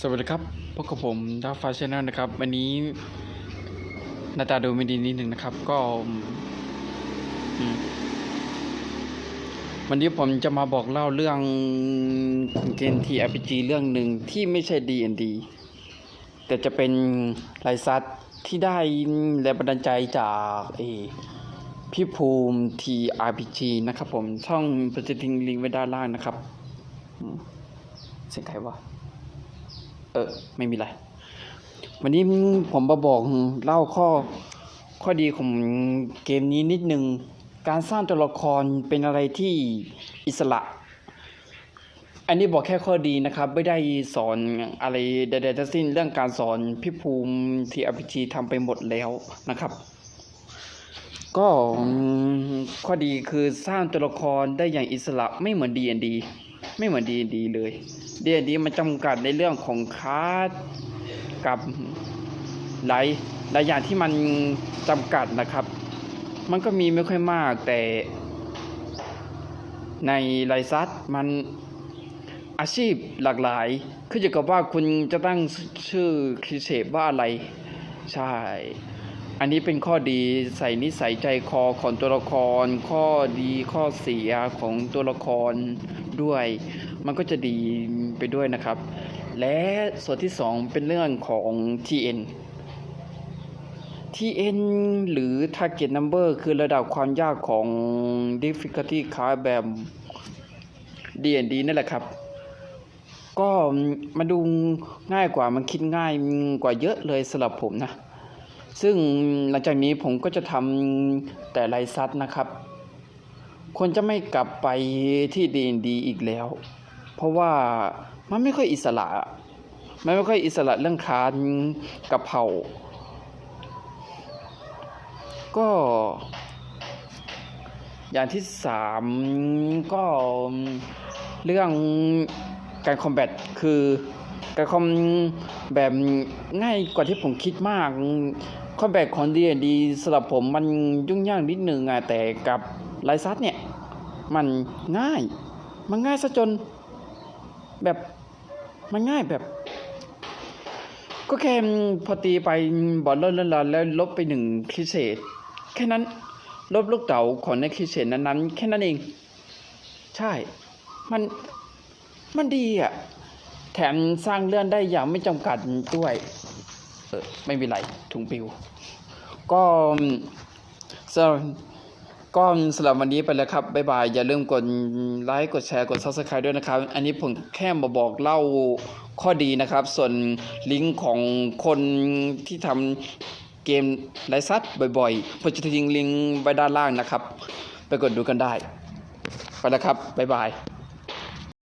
สวัสดีครับพบกับผมดาฟาชแนลนะครับ วันนี้หน้าตาดูไม่ดีนิดหนึ่งนะครับ ก็อืมวันนี้ผมจะมาบอกเล่าเรื่องของเกม TRPG เรื่องหนึ่งที่ไม่ใช่ D&D แต่จะเป็นลายซัดที่ได้แรงบันดาลใจจากเอพี่ภูมิ TRPG นะครับผมช่องประจะทิ้งลิงไว้ด้านล่างนะครับเสียงใครวะ เออ ไม่มีไร วันนี้ผมมาบอกเล่าข้อข้อดีของเกมนี้นิดนึง การสร้างตัวละครเป็นอะไรที่อิสระ อันนี้บอกแค่ข้อดีนะครับ ไม่ได้สอนอะไรใดๆทั้งสิ้นเรื่องการสอนพี่ภูมิทีอพีจีทำไปหมดแล้วนะครับ ก็ข้อดีคือสร้างตัวละครได้อย่างอิสระไม่เหมือน D&D ไม่เหมือน D&D เลย D&D มันจำกัดในเรื่องของคาร์ดกับหลายหลายอย่างที่มันจำกัดนะครับ มันก็มีไม่ค่อยมากแต่ ในไลซัสมันอาชีพหลากหลายขึ้นอยู่กับว่าคุณจะตั้งชื่อคลิเชตว่าอะไร ใช่ อันนี้เป็นข้อดีใส่นิสัยใจคอของตัวละคร ข้อดีข้อเสียของตัวละครด้วย มันก็จะดีไปด้วยนะครับ และส่วนที่สองเป็นเรื่องของ TN TN หรือ Target Number คือระดับความยากของ Difficulty Card แบบ D&D นั่นแหละครับ ก็มาดูง่ายกว่ามันคิดง่ายกว่าเยอะเลยสำหรับผมนะ ซึ่งหลังจากนี้ผมก็จะทำแต่ไรซัดนะครับ ควรจะไม่กลับไปที่ดีดีอีกแล้ว เพราะว่ามันไม่ค่อยอิสระมันไม่ค่อยอิสระเรื่องคานกับเผาก็ อย่างที่สามก็เรื่องการคอมแบทคือการคอมแบบง่ายกว่าที่ผมคิดมาก คอมแบทของ D&D สำหรับผมมันยุ่งยากนิดนึงอะแต่กับไลซัสเนี่ยมันง่าย มันง่ายซะจนแบบมันง่ายแบบ ก็แค่พอตีไปบอลลดลดแล้วลบไปหนึ่งคลิเศษแค่นั้นลบลูกเต๋าของในคลิเศษนั้นๆ แค่นั้นเอง ใช่ มันมันดีอะ แถมสร้างเรื่องได้อย่างไม่จำกัดด้วย ออไม่มีไรถุงปิว ก็สำหรับก็สำหรับวันนี้ไปแล้วครับบ๊ายบาย อย่าลืมกดไลค์กดแชร์กด Subscribe ด้วยนะครับ อันนี้ผมแค่มาบอกเล่าข้อดีนะครับ ส่วนลิงก์ของคนที่ทำเกมไลซัดบ่อยๆผมจะทิ้งลิงก์ไว้ด้านล่างนะครับ ไปกดดูกันได้ ไปแล้วครับบ๊ายบาย